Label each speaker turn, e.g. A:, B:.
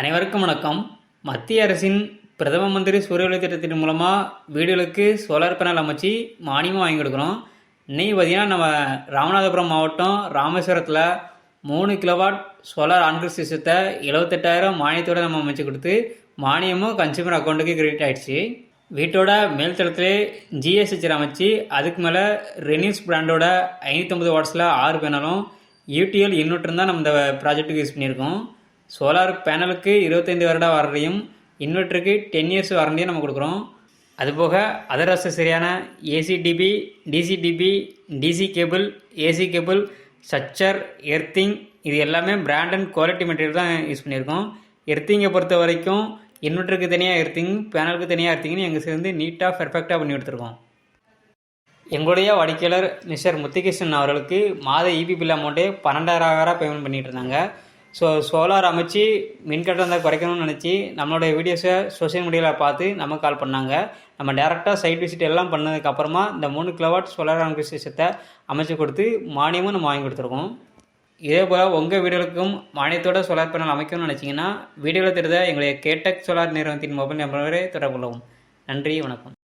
A: அனைவருக்கும் வணக்கம். மத்திய அரசின் பிரதம மந்திரி சூரிய ஒளி திட்டத்தின் மூலமாக வீடுகளுக்கு சோலார் பேனல் அமைச்சு மானியமாக வாங்கி கொடுக்குறோம். இன்னைக்கு பார்த்திங்கன்னா நம்ம ராமநாதபுரம் மாவட்டம் ராமேஸ்வரத்தில் மூணு கிலோவாட் சோலார் ஆன்கிரிட் சிஸ்டத்தை எழுபத்தெட்டாயிரம் மானியத்தோடு நம்ம அமைச்சு கொடுத்து மானியமும் கன்சியூமர் அக்கௌண்ட்டுக்கு கிரெடிட் ஆகிடுச்சு வீட்டோட மேல் தளத்திலே அமைச்சு அதுக்கு மேலே ரெனியூஸ் பிராண்டோட ஐநூற்றம்பது வாட்ஸில் ஆறு பேனலும் யூடிஎல் இன்வெர்ட்டர் தான் நம்ம இந்த ப்ராஜெக்ட்டுக்கு யூஸ் பண்ணியிருக்கோம். சோலார் பேனலுக்கு இருபத்தைந்து வருட வாரண்டியும் இன்வெர்ட்டருக்கு டென் இயர்ஸ் வாரண்டியும் நம்ம கொடுக்குறோம். அதுபோக அதர் சரியான AC DP DC DP DC cable AC cable structure earthing இது எல்லாமே பிராண்ட் அண்ட் குவாலிட்டி மெட்டீரியல் தான் யூஸ் பண்ணியிருக்கோம். எர்த்திங்கை பொறுத்த வரைக்கும் இன்வெர்ட்டருக்கு தனியாக எர்த்திங் பேனலுக்கு தனியாக எர்த்திங்னு எங்கள் சேர்ந்து நீட்டாக பெர்ஃபெக்டாக பண்ணி கொடுத்துருக்கோம். எங்களுடைய வாடிக்கையாளர் மிஸ்டர் முத்துகிருஷ்ணன் அவர்களுக்கு மாத இபி பில் அமௌண்ட்டே பன்னெண்டாயிரம் பேமெண்ட் பண்ணிகிட்டு இருந்தாங்க. ஸோ சோலார் அமைச்சு மின் குறைக்கணும்னு நினச்சி நம்மளுடைய வீடியோஸை சோஷியல் மீடியாவில் பார்த்து நம்ம கால் பண்ணாங்க. நம்ம டேரெக்டாக சைட் விசிட் எல்லாம் பண்ணதுக்கப்புறமா இந்த மூணு கிலோவாட் சோலார் அமைப்பு சிஸ்டத்தை அமைச்சு கொடுத்து மானியமும் நம்ம வாங்கி கொடுத்துருக்கோம். இதே போல் உங்கள் வீடுகளுக்கும் மானியத்தோட சோலார் பேனல் அமைக்கணும்னு நினச்சிங்கன்னா வீடியோவில் தெரிந்த எங்களுடைய கேட்டக் சோலார் நிறுவனத்தின் மொபைல் நம்பரை தொடர்பு கொள்ளவும். நன்றி வணக்கம்.